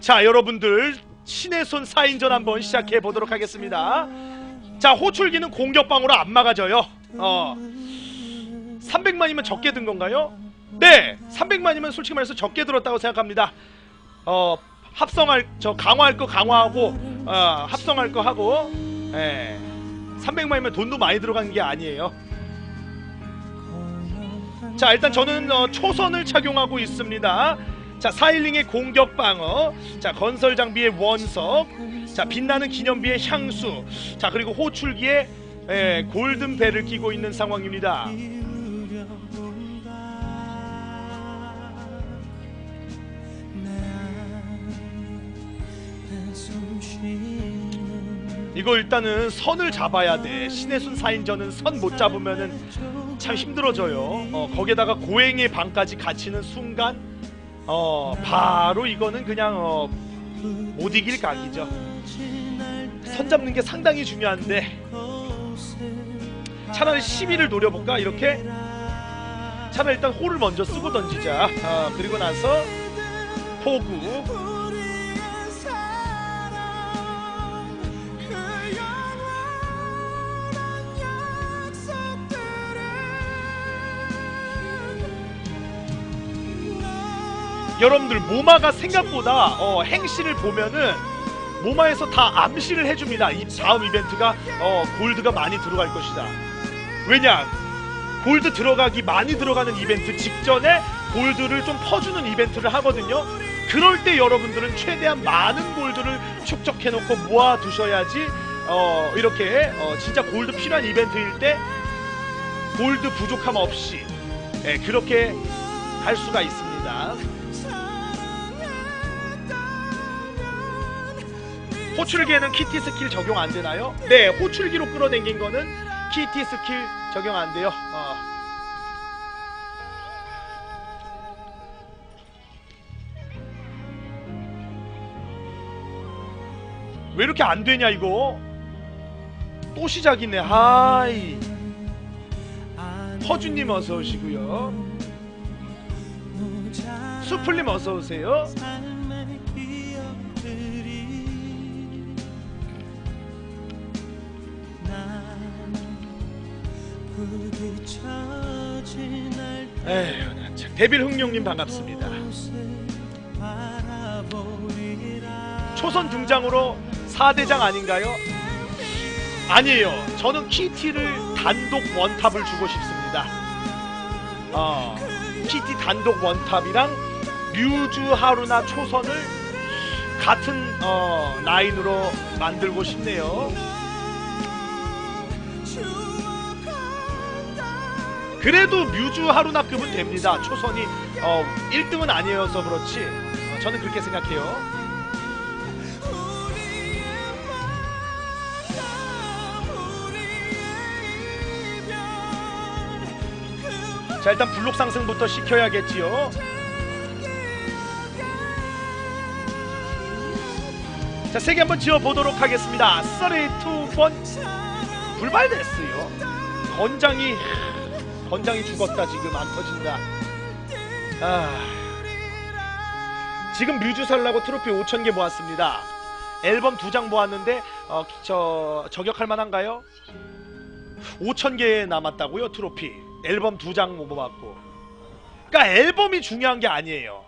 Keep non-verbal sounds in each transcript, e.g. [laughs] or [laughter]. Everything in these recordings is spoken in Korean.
자 여러분들 신의 손 4인전 한번 시작해 보도록 하겠습니다. 자 호출기는 공격방으로 안 막아져요. 어. 300만이면 적게 든 건가요? 네 300만이면 솔직히 말해서 적게 들었다고 생각합니다. 어 합성할 저 강화할 거 강화하고 어 합성할 거 하고 예. 300만이면 돈도 많이 들어간 게 아니에요. 자 일단 저는 어, 초선을 착용하고 있습니다 자 사일링의 공격 방어. 자 건설 장비의 원석. 자 빛나는 기념비의 향수. 자 그리고 호출기에 예, 골든 벨을 끼고 있는 상황입니다. 이거 일단은 선을 잡아야 돼. 신의 순 4인전은 선 못 잡으면은 참 힘들어져요. 어, 거기에다가 고행의 방까지 갇히는 순간 어 바로 이거는 그냥 어, 못 이길 각이죠. 선 잡는 게 상당히 중요한데 차라리 12를 노려볼까? 이렇게? 차라리 일단 홀을 먼저 쓰고 던지자. 어, 그리고 나서 포구 여러분들 모마가 생각보다 어, 행시를 보면은 모마에서 다 암시를 해줍니다. 이 다음 이벤트가 어, 골드가 많이 들어갈 것이다. 왜냐? 골드 들어가기 많이 들어가는 이벤트 직전에 골드를 좀 퍼주는 이벤트를 하거든요. 그럴 때 여러분들은 최대한 많은 골드를 축적해놓고 모아두셔야지 어, 이렇게 어, 진짜 골드 필요한 이벤트일 때 골드 부족함 없이 예, 그렇게 할 수가 있습니다. 호출기에는 키티 스킬 적용 안 되나요? 네, 호출기로 끌어당긴 거는 키티 스킬 적용 안 돼요. 어. 왜 이렇게 안 되냐 이거? 또 시작이네. 하이. 허주님 어서 오시고요. 수플님 어서 오세요. 에휴, 나 참. 데빌 흥룡님 반갑습니다. 초선 등장으로 4대장 아닌가요? 아니에요. 저는 키티를 단독 원탑을 주고 싶습니다. 어, 키티 단독 원탑이랑 뮤즈 하루나 초선을 같은 어, 라인으로 만들고 싶네요. 그래도 뮤즈 하루나급은 됩니다. 초선이 어, 1등은 아니어서 그렇지. 어, 저는 그렇게 생각해요. 자 일단 블록 상승부터 시켜야겠지요. 자 세개 한번 지어 보도록 하겠습니다. 32번 불발됐어요. 건장이 건장이 죽었다 지금 안 터진다. 아 지금 뮤즈 살라고 트로피 5천 개 모았습니다. 앨범 두 장 모았는데 어, 저 저격할 만한가요? 5천 개 남았다고요 트로피. 앨범 두 장 모았고. 그러니까 앨범이 중요한 게 아니에요.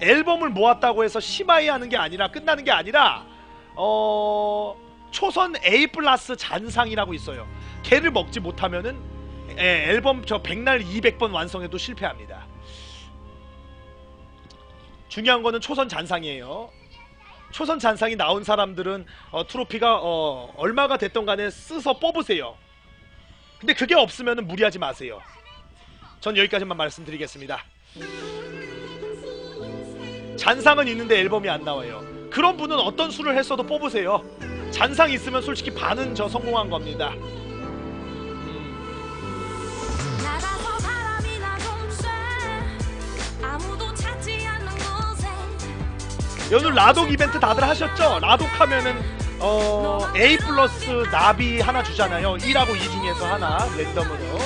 앨범을 모았다고 해서 심하이 하는 게 아니라 끝나는 게 아니라 어 초선 A 플러스 잔상이라고 있어요. 걔를 먹지 못하면은 예, 앨범 저 백날 200번 완성해도 실패합니다. 중요한 거는 초선 잔상이에요. 초선 잔상이 나온 사람들은 어, 트로피가 어, 얼마가 됐던 간에 쓰서 뽑으세요. 근데 그게 없으면 무리하지 마세요. 전 여기까지만 말씀드리겠습니다. 잔상은 있는데 앨범이 안 나와요. 그런 분은 어떤 수를 했어도 뽑으세요. 잔상 있으면 솔직히 반은 저 성공한 겁니다. 오늘 라독 이벤트 다들 하셨죠? 라독 하면은 어 A 플러스 나비 하나 주잖아요. 1하고 2 중에서 하나 랜덤으로.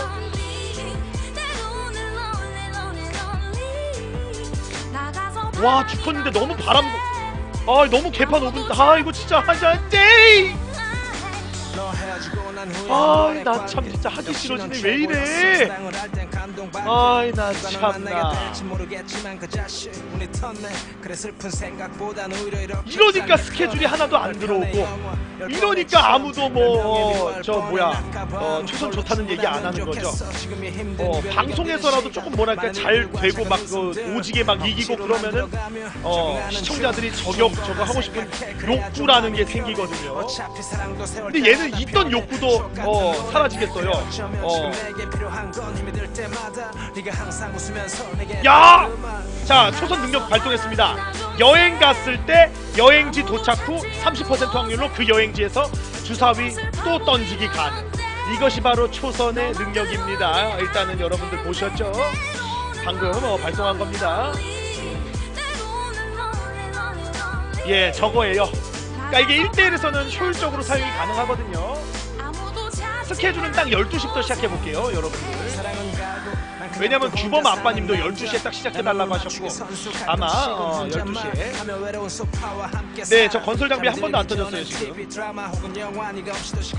와 죽었는데 너무 바람 아 너무 개판 5분 아 이거 진짜 하자 땡 아이, 나참 진짜 하기 싫어지네. 왜 이래? 아이 나 참나. 이러니까 스케줄이 하나도 안 들어오고 이러니까 아무도 뭐저 뭐야 어, 초선 좋다는 얘기 안 하는 거죠? 어, 방송에서라도 조금 뭐랄까 잘 되고 막 그 오지게 막 이기고 그러면은 어, 시청자들이 저격 저거 하고 싶은 욕구라는 게 생기거든요. 근데 얘는 있던 욕구도 어, 사라지겠어요. 어. 야! 자 초선 능력 발동했습니다. 여행 갔을 때 여행지 도착 후 30% 확률로 그 여행지에서 주사위 또 던지기 가능. 이것이 바로 초선의 능력입니다. 일단은 여러분들 보셨죠? 방금 어, 발동한 겁니다. 예 저거예요. 그러니까 이게 1대1에서는 효율적으로 사용이 가능하거든요. 스케줄은 딱 12시부터 시작해 볼게요 여러분들 왜냐면 규범 아빠님도 12시에 딱 시작해달라고 하셨고. 아마 어, 12시에. 네, 저 건설 장비 한 번도 안 터졌어요 지금.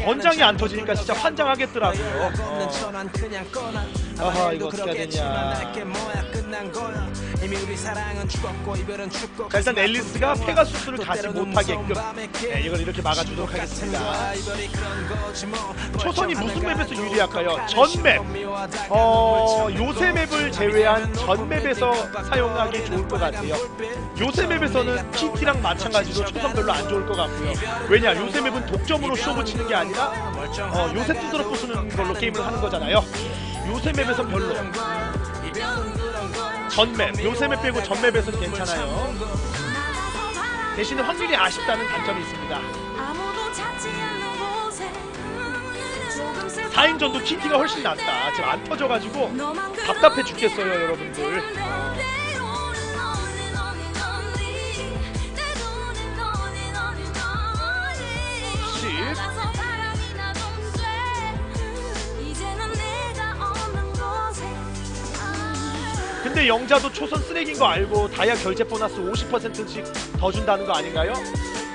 건장이 안 터지니까 진짜 환장하겠더라고요. 어. 아하 이거 어떻게 해야 되냐 자 일단 앨리스가 페가수스를 가지 못하게끔. 네, 이걸 이렇게 막아주도록 하겠습니다. 초선이 무슨 맵에서 유리할까요? 전맵. 어 요새 맵을 제외한 전 맵에서 사용하기 좋을 것 같아요. 요새 맵에서는 TT랑 마찬가지로 초선 별로 안 좋을 것 같고요. 왜냐 요새 맵은 독점으로 쇼 붙이는 게 아니라 어, 요새 두드러 부수는 걸로 게임을 하는 거잖아요. 요새 맵에서 별로 전맵 요새 맵 빼고 전맵에서는 괜찮아요. 대신 확률이 아쉽다는 단점이 있습니다. 아무도 찾지 않는 곳에 조금 슬픈 4인전도 TT가 훨씬 낫다. 지금 안 터져가지고 답답해 죽겠어요 여러분들 근데 영자도 초선 쓰레기인 거 알고 다이아 결제 보너스 50%씩 더 준다는 거 아닌가요?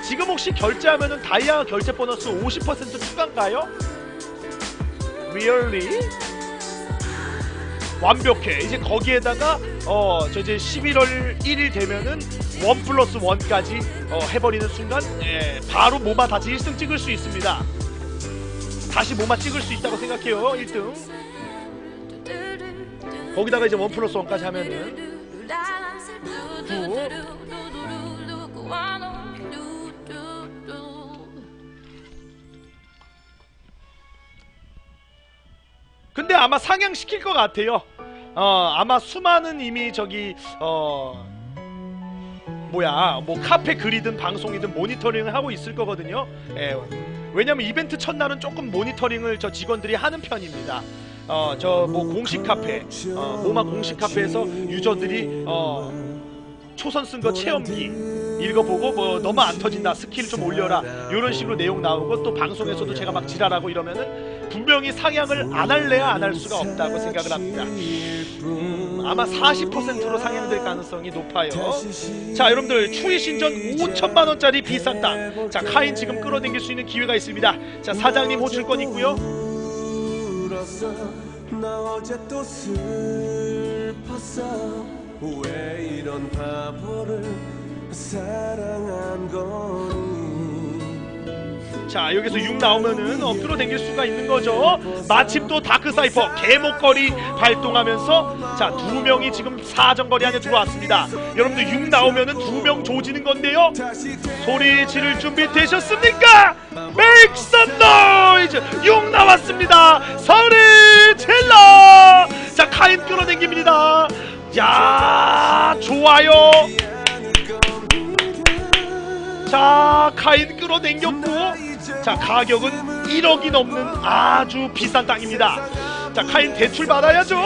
지금 혹시 결제하면은 다이아 결제 보너스 50% 추가인가요? Really? 완벽해. 이제 거기에다가 어 저 이제 11월 1일 되면은 원 플러스 원까지 어, 해버리는 순간 예, 바로 모마 다시 1승 찍을 수 있습니다. 다시 모마 찍을 수 있다고 생각해요. 1등. 거기다가 이제 원 플러스 원까지 하면은 근데 아마 상향시킬 것 같아요. 어 아마 수많은 이미 저기 어 뭐야 뭐 카페 글이든 방송이든 모니터링을 하고 있을 거거든요. 예. 왜냐면 이벤트 첫날은 조금 모니터링을 저 직원들이 하는 편입니다. 어 저 뭐 공식 카페, 어 모마 공식 카페에서 유저들이 어 초선 쓴 거 체험기 읽어보고 뭐 너무 안 터진다 스킬 좀 올려라 이런 식으로 내용 나오고 또 방송에서도 제가 막 지랄하고 이러면은 분명히 상향을 안 할래야 안 할 수가 없다고 생각을 합니다. 음, 아마 40%로 상향될 가능성이 높아요. 자 여러분들 추위 신전 5천만 원짜리 비싼 땅. 자 카인 지금 끌어당길 수 있는 기회가 있습니다. 자 사장님 호출권 있고요. 울었어. 나 어제 또 슬펐어. 왜 이런 바보를 사랑한 거니 자 여기서 6 나오면은 어, 끌어당길 수가 있는 거죠. 마침 또 다크 사이퍼 개목걸이 발동하면서 자 두 명이 지금 사정거리 안에 들어왔습니다. 여러분들 6 나오면은 두 명 조지는 건데요. 소리 지를 준비 되셨습니까? Make some noise! 6 나왔습니다. 소리 질러! 자 카인 끌어당깁니다. 야 좋아요. 자 카인 끌어당겼고 자 가격은 1억이 넘는 아주 비싼 땅입니다. 자 카인 대출 받아야죠.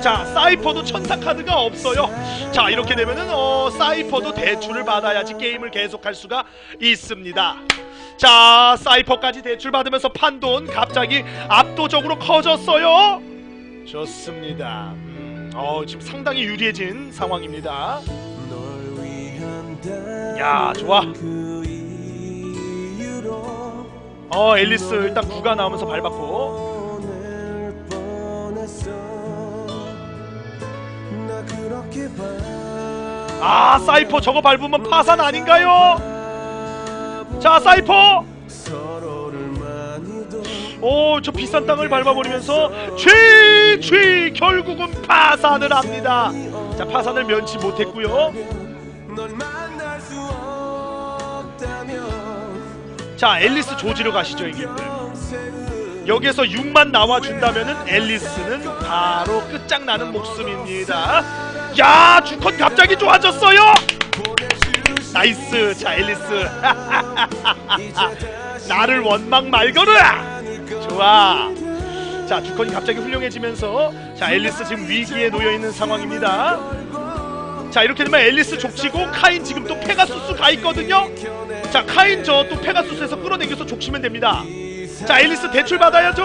자 사이퍼도 천사 카드가 없어요. 자 이렇게 되면은 어 사이퍼도 대출을 받아야지 게임을 계속할 수가 있습니다. 자 사이퍼까지 대출 받으면서 판 돈 갑자기 압도적으로 커졌어요. 좋습니다. 음, 어, 지금 상당히 유리해진 상황입니다. 야, 좋아. 어, 앨리스 일단 구가 나오면서 밟았고. 아, 사이퍼 저거 밟으면 파산 아닌가요? 자, 사이퍼. 오, 저 비싼 땅을 밟아버리면서 최최 결국은 파산을 합니다. 자, 파산을 면치 못했고요. 자, 앨리스 조지로 가시죠. 평생을 여기에서 6만 나와준다면은 앨리스는 바로 끝장나는 목숨입니다. 야, 주컨 갑자기 좋아졌어요. 나이스, 자 앨리스. [laughs] 나를 원망 말거라. 좋아. 자, 주컨이 갑자기 훌륭해지면서 자 앨리스 지금 위기에 놓여 있는 상황입니다. 자 이렇게 되면 앨리스 족치고 카인 지금 또 페가수스 가 있거든요. 자 카인 저 또 페가수스에서 끌어당겨서 족치면 됩니다. 자 앨리스 대출 받아야죠.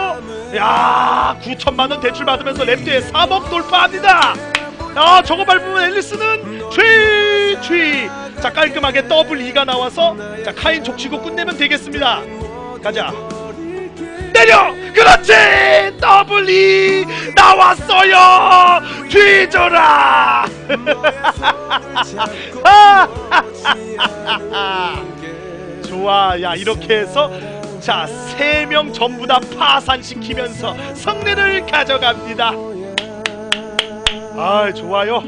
야 9천만 원 대출 받으면서 랩드에 3억 돌파합니다. 아 저거 밟으면 앨리스는 최최 자 깔끔하게 더블 2가 나와서 자 카인 족치고 끝내면 되겠습니다. 가자. 때려! 그렇지! 더블 2 나왔어요! 뒤져라! [laughs] 좋아, 야 이렇게 해서 자 세 명 전부 다 파산시키면서 승리를 가져갑니다. 아 좋아요.